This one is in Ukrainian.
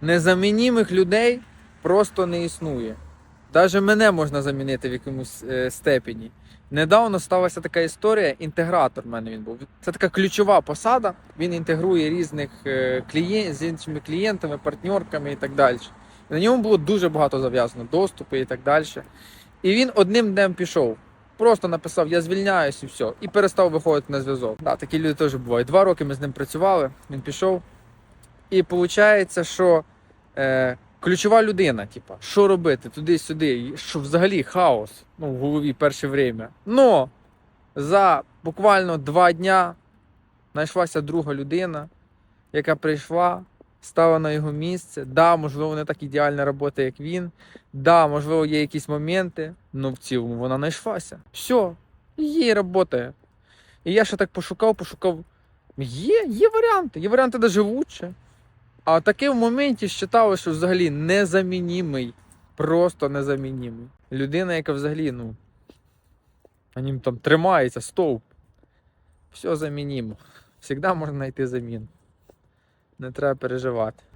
Незамінімих людей просто не існує. Навіть мене можна замінити в якомусь е, степені. Недавно сталася така історія, інтегратор в мене він був. Це така ключова посада. Він інтегрує різних е, клієнтів з іншими клієнтами, партнерками і так далі. На ньому було дуже багато зав'язано, доступи і так далі. І він одним днем пішов. Просто написав, я звільняюсь і все. І перестав виходити на зв'язок. Да, такі люди теж бувають. Два роки ми з ним працювали, він пішов. І виходить, що е, ключова людина, типа, що робити туди-сюди, що взагалі хаос ну, в голові перше время. Но за буквально два дня знайшлася друга людина, яка прийшла, стала на його місце. Да, можливо, не так ідеальна робота, як він. Да, можливо, є якісь моменти, але в цілому вона знайшлася. Все, її працює. І я ще так пошукав, пошукав. Є, є варіанти, є варіанти навіть лучше. А таке в моменті вважали, що взагалі незамінімий. Просто незамінімий. Людина, яка взагалі, ну. На там тримається, стовп. Все замінімо. Всегда можна знайти заміну. Не треба переживати.